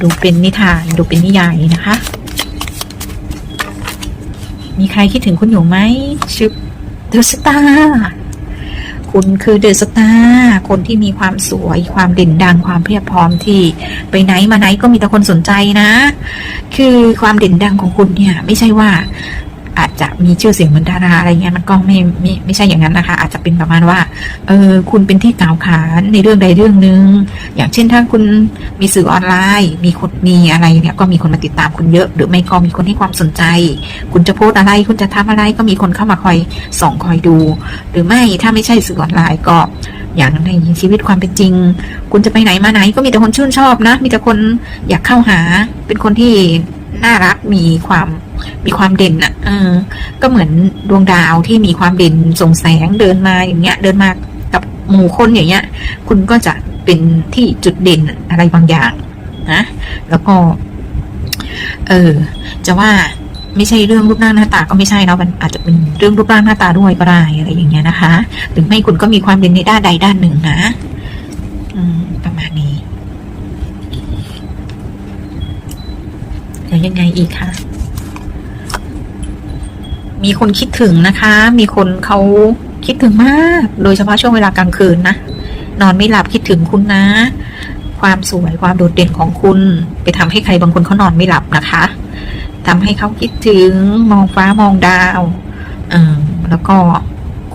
ดูเป็นนิทานดูเป็นนิยายนะคะ มีใครคิดถึงคุณอยู่ไหมชื่อเดอะสตาร์คุณคือเดอะสตาร์คนที่มีความสวยความเด่นดังความเพียบพร้อมที่ไปไหนมาไหนก็มีแต่คนสนใจนะ คือความเด่นดังของคุณเนี่ย ไม่ใช่ว่า อาจจะมีชื่อเสียงเหมือนดาราอะไรเงี้ยมันก็ไม่ไม่ไม่ใช่อย่างนั้นนะคะ อาจจะเป็นประมาณว่าเออคุณเป็นที่กล่าวขานในเรื่องใดเรื่องหนึ่งอย่างเช่นถ้าคุณมีสื่อออนไลน์ มีคนมีอะไรเนี่ยก็มีคนมาติดตามคุณเยอะ หรือไม่ก็มีคนให้ความสนใจ คุณจะโพสอะไร คุณจะทำอะไรก็มีคนเข้ามาคอยส่องคอยดู หรือไม่ถ้าไม่ใช่สื่อออนไลน์ก็อย่างในชีวิตความเป็นจริง คุณจะไปไหนมาไหนก็มีแต่คนชื่นชอบนะ มีแต่คนอยากเข้าหาเป็นคนที่ น่ารักมีความมีความเด่นอะเออ ก็เหมือนดวงดาวที่มีความเด่นส่งแสงเดินมาอย่างเงี้ย เดินมากับหมู่คนอย่างเงี้ย คุณก็จะเป็นที่จุดเด่นอะไรบางอย่างนะแล้วก็ เออ จะว่าไม่ใช่เรื่องรูปร่างหน้าตาก็ไม่ใช่เนาะมันอาจจะเป็นเรื่องรูปร่างหน้าตาด้วยก็ได้อะไรอย่างเงี้ยนะคะ หรือไม่คุณก็มีความเด่นในด้านใดด้านหนึ่งนะ อืม ประมาณนี้แล้ว ยังไงอีกคะมีคนคิดถึงนะคะ มีคนเขาคิดถึงมาก โดยเฉพาะช่วงเวลากลางคืนนะ นอนไม่หลับคิดถึงคุณนะ ความสวยความโดดเด่นของคุณ ไปทำให้ใครบางคนเขานอนไม่หลับนะคะทำให้เขาคิดถึงมองฟ้ามองดาวเออแล้วก็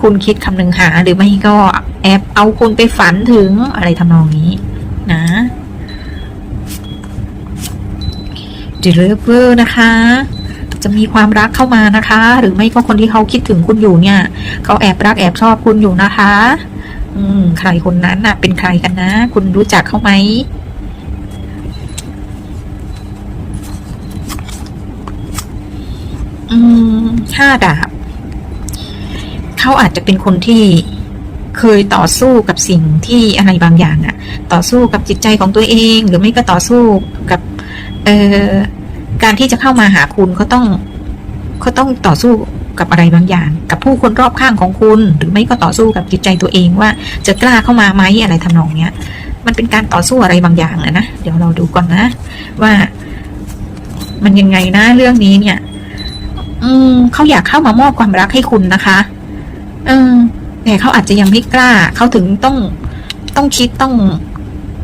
คุณคิดคำนึงหาหรือไม่ก็แอบเอาคุณไปฝันถึงอะไรทำนองนี้ นะ ดีเลเวอร์นะคะ จะมีความรักเข้ามานะคะ หรือไม่ก็คนที่เขาคิดถึงคุณอยู่เนี่ยเขาแอบรักแอบชอบคุณอยู่นะคะ อืม ใครคนนั้นน่ะเป็นใครกันนะ คุณรู้จักเขาไหมอืมห้าดาบเขาอาจจะเป็นคนที่เคยต่อสู้กับสิ่งที่อะไรบางอย่างอะต่อสู้กับจิตใจของตัวเอง หรือไม่ก็ต่อสู้กับ เออ การที่จะเข้ามาหาคุณเขาต้องเขาต้องต่อสู้กับอะไรบางอย่าง กับผู้คนรอบข้างของคุณ หรือไม่ก็ต่อสู้กับจิตใจตัวเองว่า จะกล้าเข้ามาไหมอะไรทำนองเนี้ย มันเป็นการต่อสู้อะไรบางอย่างนะนะเดี๋ยวเราดูก่อนนะ ว่า มันยังไงนะเรื่องนี้เนี่ย อืมเขาอยากเข้ามามอบความรักให้คุณนะคะเออแต่เขาอาจจะยังไม่กล้าเขาถึงต้องต้องคิดต้อง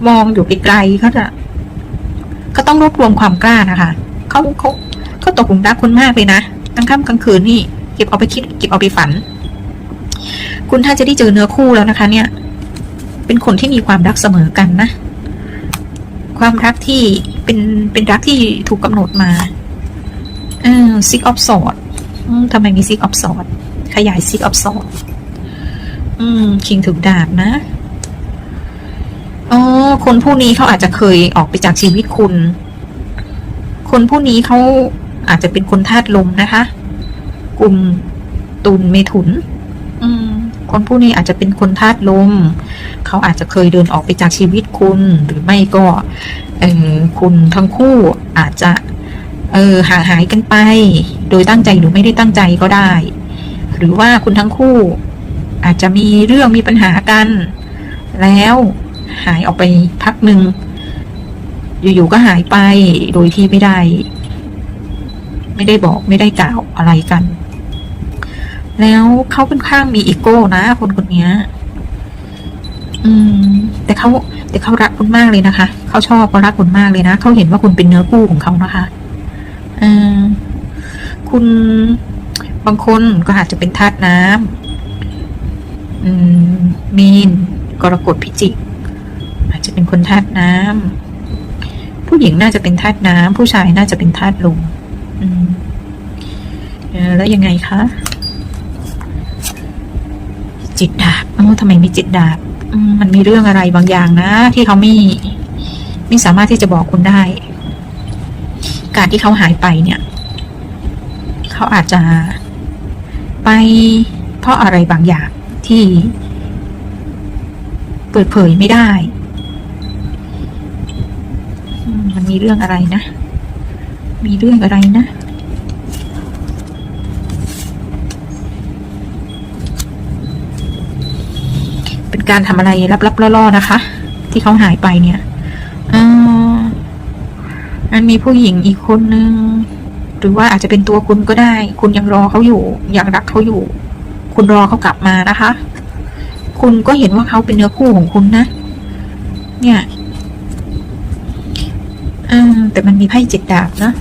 มองอยู่ไกลๆเขาจะเขาต้องรวบรวมความกล้านะคะ เขาเขาเขาตกหลุมรักคุณมากเลยนะกลางค่ำกลางคืนนี่เก็บเอาไปคิดเก็บเอาไปฝัน คุณถ้าจะได้เจอเนื้อคู่แล้วนะคะ เนี่ย เป็นคนที่มีความรักเสมอกันนะ ความรักที่เป็นเป็นรักที่ถูกกำหนดมาเออซิกออฟสอดทำไมมีซิกออฟสอดขยายซิกออฟสอดอืมคิงถึงดาบนะอ๋อคนผู้นี้เขาอาจจะเคยออกไปจากชีวิตคุณ คนผู้นี้เขาอาจจะเป็นคนธาตุลมนะคะ กลุ่มตุลเมถุน อืม คนผู้นี้อาจจะเป็นคนธาตุลม เขาอาจจะเคยเดินออกไปจากชีวิตคุณหรือไม่ก็เออคุณทั้งคู่อาจจะเออห่างหายกันไป โดยตั้งใจหรือไม่ได้ตั้งใจก็ได้ หรือว่าคุณทั้งคู่ อาจจะมีเรื่องมีปัญหากัน แล้วหายออกไปพักหนึ่ง อยู่ๆก็หายไปโดยที่ไม่ได้ ไม่ได้บอกไม่ได้กล่าวอะไรกัน แล้วเขาค่อนข้างมีอีโก้นะ คนคนนี้อืม แต่เขาแต่เขารักคุณมากเลยนะคะเขาชอบเขารักคุณมากเลยนะเขาเห็นว่าคุณเป็นเนื้อคู่ของเขานะคะอคุณบางคนก็อาจจะเป็นธาตุน้ำอืมมีนกรกฎพิจิก อาจจะเป็นคนธาตุน้ำ ผู้หญิงน่าจะเป็นธาตุน้ำผู้ชายน่าจะเป็นธาตุลมแล้วยังไงคะจิตดาบเอ้าทำไมมีจิตดาบมมันมีเรื่องอะไรบางอย่างนะ ที่เขาไม่ไม่สามารถที่จะบอกคุณได้ การที่เขาหายไปเนี่ย เขาอาจจะไปเพราะอะไรบางอย่างที่เปิดเผยไม่ได้อื มีเรื่องอะไรนะ มีเรื่องอะไรนะเป็นการทำอะไรลับๆล่อๆนะคะ ที่เขาหายไปเนี่ยอ่อมันมีผู้หญิงอีกคนนึงหรือว่าอาจจะเป็นตัวคุณก็ได้ คุณยังรอเขาอยู่ยังรักเขาอยู่ คุณรอเขากลับมานะคะ คุณก็เห็นว่าเขาเป็นเนื้อคู่ของคุณนะ เนี่ย อ่าแต่มันมีไพ่เจ็ดดาบนะ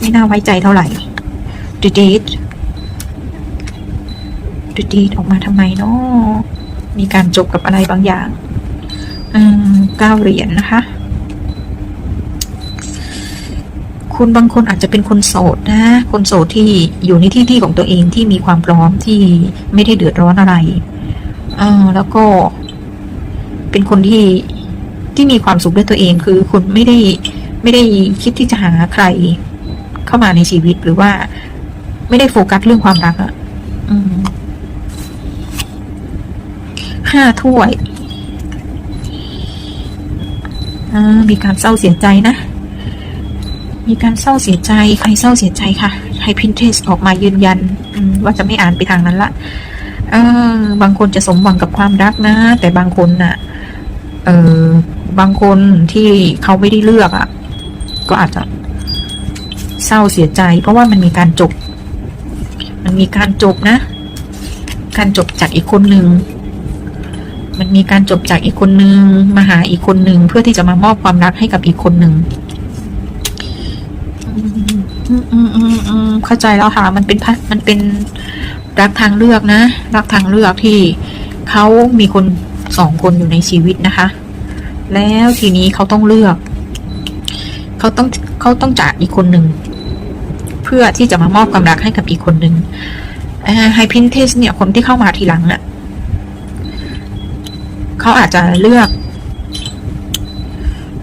ไม่น่าไว้ใจเท่าไหร่ The Deed The Deed ออกมาทำไมเนาะมีการจบกับอะไรบางอย่าง อืมเก้าเหรียญนะคะ คุณบางคนอาจจะเป็นคนโสดนะ คนโสดที่อยู่ในที่ที่ของตัวเองที่มีความพร้อมที่ไม่ได้เดือดร้อนอะไรเออแล้วก็ เป็นคนที่ที่มีความสุขด้วยตัวเองคือคุณไม่ได้ ไม่ได้คิดที่จะหาใครเข้ามาในชีวิตหรือว่า ไม่ได้โฟกัสเรื่องความรักอะห้าถ้วยมีการเศร้าเสียใจนะ มีการเศร้าเสียใจ ใครเศร้าเสียใจค่ะ ให้พินเทสออกมายืนยันว่าจะไม่อ่านไปทางนั้นละเออบางคนจะสมหวังกับความรักนะ แต่บางคนน่ะ เออบางคนที่เขาไม่ได้เลือกอะ่ะ ก็อาจจะเศร้าเสียใจ เพราะว่ามันมีการจบ มันมีการจบนะ การจบจากอีกคนหนึ่งมันมีการจบจากอีกคนหนึ่งมาหาอีกคนหนึ่งเพื่อที่จะมามอบความรักให้กับอีกคนหนึ่งเข้าใจแล้วค่ะ มันเป็นพมันเป็นรักทางเลือกนะ รักทางเลือกที่เขามีคนสองคนอยู่ในชีวิตนะคะ แล้วทีนี้เขาต้องเลือก เขาต้องเขาต้องจากอีกคนหนึ่ง เพื่อที่จะมามอบความรักให้กับอีกคนหนึ่งไฮพินเทสเนี่ยคนที่เข้ามาทีหลังน่ะเขาอาจจะเลือก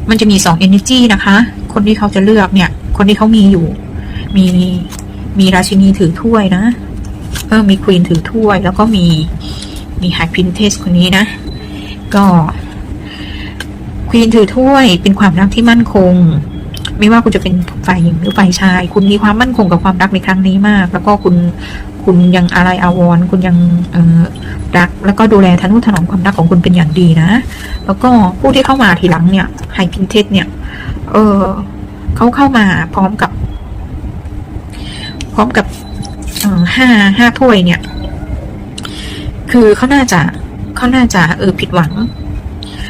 มันจะมีสอง energy นะคะ คนที่เขาจะเลือกเนี่ย คนที่เขามีอยู่ มีมีราชินีถือถ้วยนะเออมีควีนถือถ้วย แล้วก็มีมีไฮพินเทสคนนี้นะ ก็ควีนถือถ้วยเป็นความรักที่มั่นคง ไม่ว่าคุณจะเป็นฝ่ายหญิงหรือฝ่ายชาย คุณมีความมั่นคงกับความรักในครั้งนี้มาก แล้วก็คุณคุณยังอะไรอาวรคุณยังรัก แล้วก็ดูแลทนุถนอมความรักของคุณเป็นอย่างดีนะ แล้วก็ผู้ที่เข้ามาทีหลังเนี่ยไฮพินเทสเนี่ย เออเขาเข้ามาพร้อมกับ พร้อมกับห้าห้าถ้วยเนี่ย คือเขาน่าจะเขาน่าจะเออผิดหวัง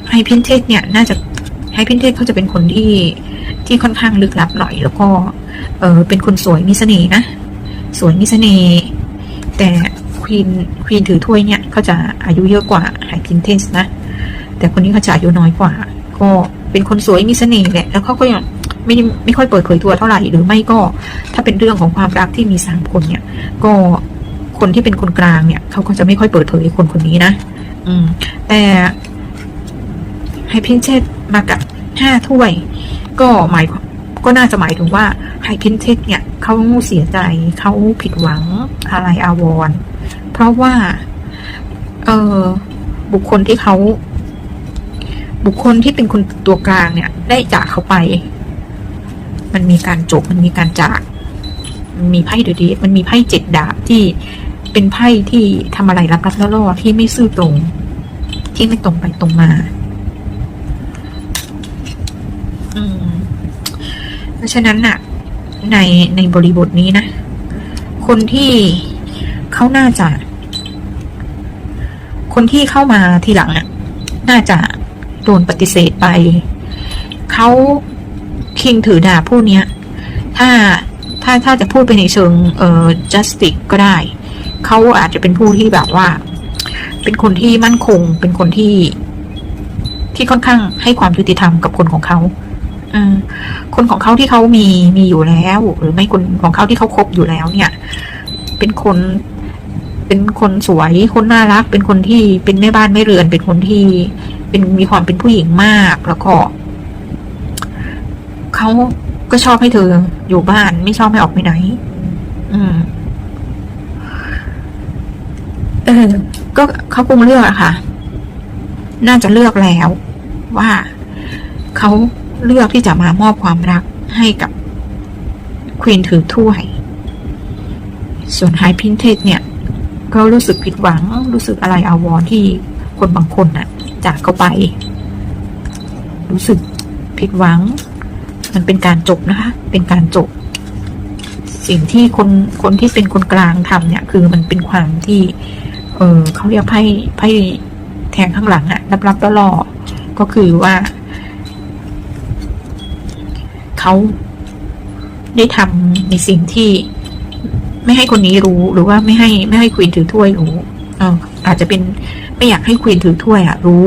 ไฮพินเทสเนี่ย น่าจะไฮพินเทสเขาจะเป็นคนที่ ที่ค่อนข้างลึกลับหน่อยแล้วก็เออเป็นคนสวยมีเสน่ห์นะ สวยมีเสน่ห์แต่ควีนควีนถือถ้วยเนี่ยเขาจะอายุเยอะกว่าไฮพินเทสนะ แต่คนนี้เขาจะอายุน้อยกว่า ก็เป็นคนสวยมีเสน่ห์แหละแล้วเขาก็ยังไม่ไม่ค่อยเปิดเผยตัวเท่าไหร่หรือไม่ก็ ถ้าเป็นเรื่องของความรักที่มีสามคนเนี่ย ก็คนที่เป็นคนกลางเนี่ยเขาก็จะไม่ค่อยเปิดเผยคนคนนี้นะ อืม แต่ไฮพินเชตมากับห้าถ้วย ก็หมายก็น่าจะหมายถึงว่าไฮพินเทสเนี่ยเขาเสียใจเขาผิดหวังอะไรอาวรณ์เพราะว่า เออบุคคลที่เขาบุคคลที่เป็นคนตัวกลางเนี่ย ได้จากเขาไป มันมีการจบมันมีการจากมีไพ่เดอะดทมันมีไพ่เจ็ดดาบที่เป็นไพ่ที่ทำอะไรลับๆล่อๆที่ไม่ซื่อตรง ที่ไม่ตรงไปตรงมา เพราะฉะนั้นน่ะ ในในบริบทนี้นะ คนที่เขาน่าจะ คนที่เข้ามาทีหลังอะ น่าจะโดนปฏิเสธไป เขาคิงถือดาบผู้เนี้ยถ้าถ้าถ้าจะพูดไปในเชิงเอ่อ justice ก็ได้ เขาอาจจะเป็นผู้ที่แบบว่า เป็นคนที่มั่นคง เป็นคนที่ที่ค่อนข้างให้ความยุติธรรมกับคนของเขา คนของเขาที่เขามีมีอยู่แล้ว หรือไม่คนของเขาที่เขาคบอยู่แล้วเนี่ย เป็นคน เป็นคนสวย คนน่ารัก เป็นคนที่เป็นแม่บ้านไม่เรือน เป็นคนที่เป็นมีความเป็นผู้หญิงมาก แล้วก็เขาก็ชอบให้เธออยู่บ้านไม่ชอบให้ออกไปไหน อืม เออ ก็เขาคงเลือกอะค่ะ น่าจะเลือกแล้วว่าเขา เลือกที่จะมามอบความรักให้กับควีนถือถ้วย ส่วนไฮพินเทสเนี่ย ก็รู้สึกผิดหวัง รู้สึกอะไรอาวรที่คนบางคนน่ะ จากเขาไป รู้สึกผิดหวัง มันเป็นการจบนะคะ เป็นการจบ สิ่งที่คนคนที่เป็นคนกลางทำเนี่ย คือมันเป็นความที่ เออเขาเรียกไพ่ไพ่แทงข้างหลังอะรับๆล่อๆก็คือว่า เขาได้ทำในสิ่งที่ไม่ให้คนนี้รู้หรือว่าไม่ให้ไม่ให้ควีนถือถ้วยรู้อออาจจะเป็นไม่อยากให้ควีนถือถ้วยอะรู้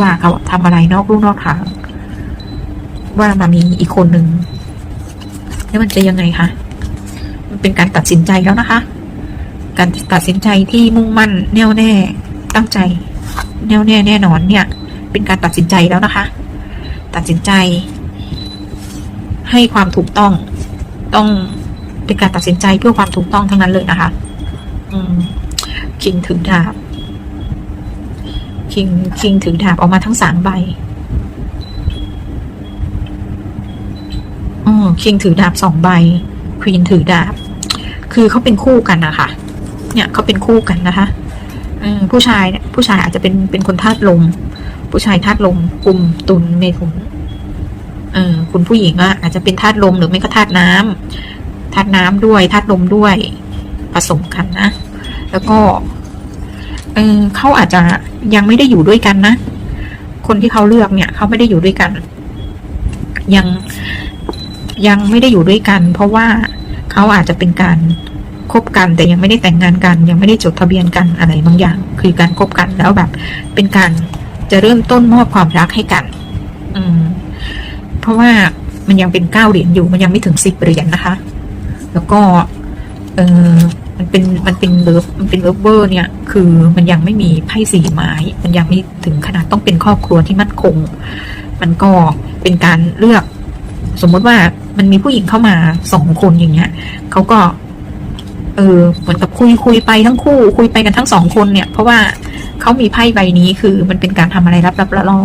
ว่าเขาทำอะไรนอกลู่นอกทาง ว่ามามีอีกคนหนึ่งแล้วมันจะยังไงคะมันเป็นการตัดสินใจแล้วนะคะ การตัดสินใจที่มุ่งมั่นแน่วแน่ตั้งใจ แน่วแน่แน่นอนเนี่ย เป็นการตัดสินใจแล้วนะคะ ตัดสินใจ ให้ความถูกต้อง ต้องเป็นการตัดสินใจเพื่อความถูกต้องทั้งนั้นเลยนะคะคิงถือดาบคิงคิงถือดาบออกมาทั้งสามใบอ๋อคิงถือดาบสองใบควีนถือดาบ คือเขาเป็นคู่กันนะคะเนี่ยเขาเป็นคู่กันนะคะผู้ชายเนี่ยผู้ชายอาจจะเป็นเป็นคนธาตุลม ผู้ชายธาตุลมกลุ่มตุลเมถุน เออคุณผู้หญิงอะอาจจะเป็นธาตุลมหรือไม่ก็ธาตุน้ำธาตุน้ำด้วยธาตุลมด้วยผสมกันนะ แล้วก็เออเขาอาจจะยังไม่ได้อยู่ด้วยกันนะ คนที่เขาเลือกเนี่ยเขาไม่ได้อยู่ด้วยกัน ยังยังไม่ได้อยู่ด้วยกัน เพราะว่าเขาอาจจะเป็นการคบกันแต่ยังไม่ได้แต่งงานกัน ยังไม่ได้จดทะเบียนกันอะไรบางอย่าง คือการคบกันแล้วแบบ เป็นการจะเริ่มต้นมอบความรักให้กัน อืม เพราะว่ามันยังเป็นเก้าเหรียญอยู่มันยังไม่ถึงสิบเหรียญนะคะ แล้วก็เออมันเป็นมันเป็นเลิฟมันเป็นเลิฟเวอร์เนี่ยคือมันยังไม่มีไพ่สีไม้ มันยังไม่ถึงขนาดต้องเป็นครอบครัวที่มั่นคง มันก็เป็นการเลือก สมมติว่ามันมีผู้หญิงเข้ามาสองคนอย่างเงี้ยเขาก็ เออเหมือนกับคุยคุยไปทั้งคู่ คุยไปกันทั้งสองคนเนี่ย เพราะว่าเขามีไพ่ใบนี้คือมันเป็นการทำอะไรรับรับละล่อ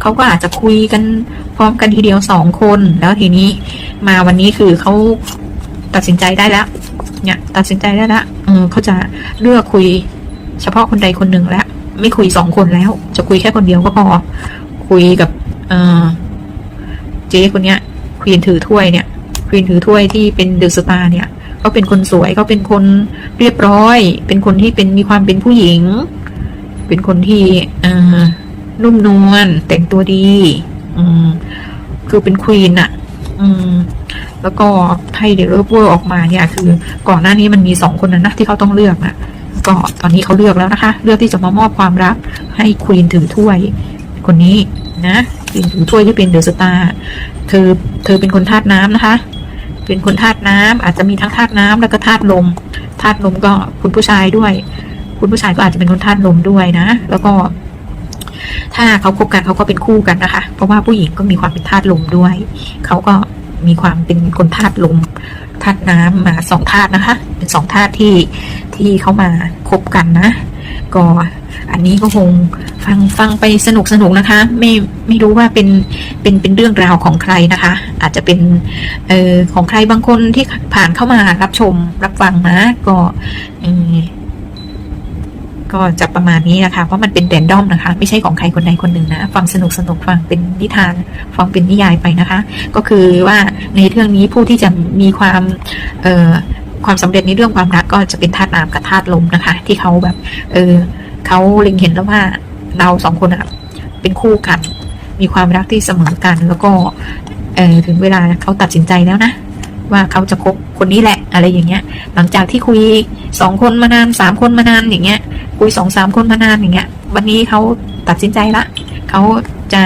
เขาก็อาจจะคุยกันพร้อมกันทีเดียวสองคน แล้วทีนี้มาวันนี้คือเขาตัดสินใจได้แล้ว เนี่ย ตัดสินใจได้แล้วเออเขาจะเลือกคุยเฉพาะคนใดคนหนึ่งแล้วไม่คุยสองคนแล้ว จะคุยแค่คนเดียวก็พอ คุยกับ เออเจ๊คนเนี้ยควีนถือถ้วยเนี่ยควีนถือถ้วยที่เป็นเดอะสตาร์เนี่ยเขาเป็นคนสวยเขาเป็นคนเรียบร้อย เป็นคนที่เป็นมีความเป็นผู้หญิง เป็นคนที่เออ นุ่มนวลแต่งตัวดี อืม คือเป็นควีนอะอืม แล้วก็ไพ่เดลเวอร์ออกมาเนี่ย คือ ก่อนหน้านี้มันมีสองคนนั้นนะที่เขาต้องเลือกนะก็ตอนนี้เขาเลือกแล้วนะคะ เลือกที่จะมามอบความรัก ให้ควีนถือถ้วย คนนี้นะควีนถือถ้วยที่เป็นเดอะสตาร์เธอเธอเป็นคนธาตุน้ำนะคะ เป็นคนธาตุน้ำอาจจะมีทั้งธาตุน้ำแล้วก็ธาตุลมธาตุลมก็คุณผู้ชายด้วย คุณผู้ชายก็อาจจะเป็นคนธาตุลมด้วยนะ แล้วก็ ถ้าเขาคบกันเขาก็เป็นคู่กันนะคะ เพราะว่าผู้หญิงก็มีความเป็นธาตุลมด้วย เขาก็มีความเป็นคนธาตุลมธาตุน้ำมาสองธาตุนะคะ เป็นสองธาตุที่ที่เขามาคบกันนะ ก็อันนี้ก็คงฟังฟังไปสนุกสนุกนะคะ ไม่ไม่รู้ว่าเป็นเป็นเป็นเรื่องราวของใครนะคะ อาจจะเป็นเอ่อของใครบางคนที่ผ่านเข้ามารับชมรับฟังนะ ก็เออ ก็จะประมาณนี้นะคะเพราะมันเป็นแรนดอมนะคะ ไม่ใช่ของใครคนใดคนหนึ่งนะ ฟังสนุกสนุกฟังเป็นนิทาน ฟังเป็นนิยายไปนะคะ ก็คือว่าในเรื่องนี้ผู้ที่จะมีความเอ่อความสำเร็จในเรื่องความรักก็จะเป็นธาตุน้ำกับธาตุลมนะคะ ที่เขาแบบ เออเขาเล็งเห็นแล้วว่าเราสองคนอะเป็นคู่กัน มีความรักที่เสมอกัน แล้วก็เออถึงเวลาเขาตัดสินใจแล้วนะ ว่าเขาจะคบคนนี้แหละอะไรอย่างเงี้ย หลังจากที่คุย สองคนมานานสามคนมานานอย่างเงี้ย คุยสองสามคนมานานอย่างเงี้ย วันนี้เขาตัดสินใจละเขาจะ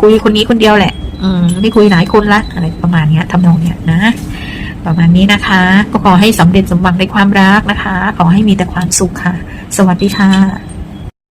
คุยคนนี้คนเดียวแหละ อืมไม่คุยหลายคนละอะไรประมาณเนี้ยทำนองเนี้ยนะประมาณนี้นะคะ ก็ขอให้สำเร็จสมหวังในความรักนะคะ ขอให้มีแต่ความสุขค่ะ สวัสดีค่ะ